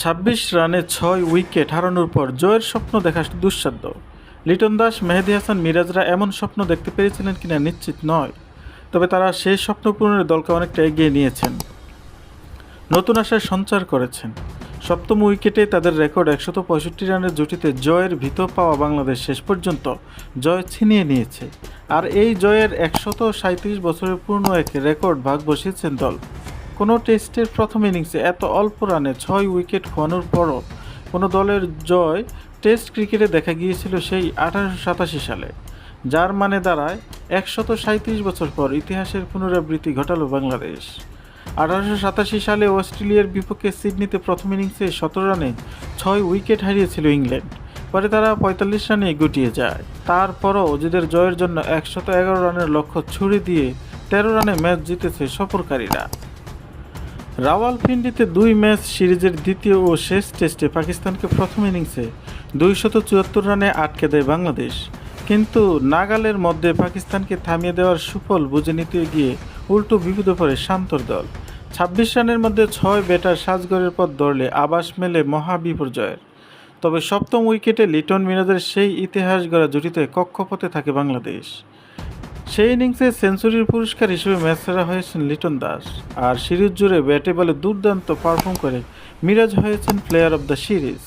ছাব্বিশ রানে ছয় উইকেট হারানোর পর জয়ের স্বপ্ন দেখা দুঃসাধ্য। লিটন দাস, মেহেদি হাসান, মিরাজরা এমন স্বপ্ন দেখতে পেরেছিলেন কিনা নিশ্চিত নয়, তবে তারা সেই স্বপ্ন পূরণের দলকে অনেকটা এগিয়ে নিয়েছেন। নতুন আশায় সঞ্চার করেছেন। সপ্তম উইকেটে তাদের রেকর্ড একশত পঁয়ষট্টি রানের জুটিতে জয়ের ভিত পাওয়া বাংলাদেশ শেষ পর্যন্ত জয় ছিনিয়ে নিয়েছে। আর এই জয়ের একশত সাঁত্রিশ বছরের পূর্ণ এক রেকর্ড ভাগ বসিয়েছেন দল। কোনো টেস্টের প্রথম ইনিংসে এত অল্প রানে ছয় উইকেট খোয়ানোর পরও কোনো দলের জয় টেস্ট ক্রিকেটে দেখা গিয়েছিল সেই আঠারোশো সাতাশি সালে। যার মানে দাঁড়ায় একশত সাঁত্রিশ বছর পর ইতিহাসের পুনরাবৃত্তি ঘটালো বাংলাদেশ। আঠারোশো সাতাশি সালে অস্ট্রেলিয়ার বিপক্ষে সিডনিতে প্রথম ইনিংসে সতেরো রানে ছয় উইকেট হারিয়েছিল ইংল্যান্ড। পরে তারা পঁয়তাল্লিশ রানে গুটিয়ে যায়। তারপরও অজিদের জয়ের জন্য একশত এগারো রানের লক্ষ্য ছুড়ে দিয়ে তেরো রানে ম্যাচ জিতেছে সফরকারীরা। রাওয়ালপিন্ডিতে দুই ম্যাচ সিরিজের দ্বিতীয় ও শেষ টেস্টে পাকিস্তানকে প্রথম ইনিংসে দুইশত চুয়াত্তর রানে আটকে দেয় বাংলাদেশ। কিন্তু নাগালের মধ্যে পাকিস্তানকে থামিয়ে দেওয়ার সুফল বুঝে নিতে গিয়ে উল্টো বিপদে পড়ে শান্তর দল। ছাব্বিশ রানের মধ্যে ছয় ব্যাটার সাজগড়ের পর দৌড়লে আবাস মেলে মহা বিপর্যয়ের। তবে সপ্তম উইকেটে লিটন মিরাজের সেই ইতিহাস গড়া জুটিতে কক্ষপথে থাকে বাংলাদেশ। সেই ইনিংসে সেঞ্চুরির পুরস্কার হিসেবে ম্যাচ সেরা হয়েছেন লিটন দাস। আর সিরিজ জুড়ে ব্যাটে বলে দুর্দান্ত পারফর্ম করে মিরাজ হয়েছেন প্লেয়ার অব দ্য সিরিজ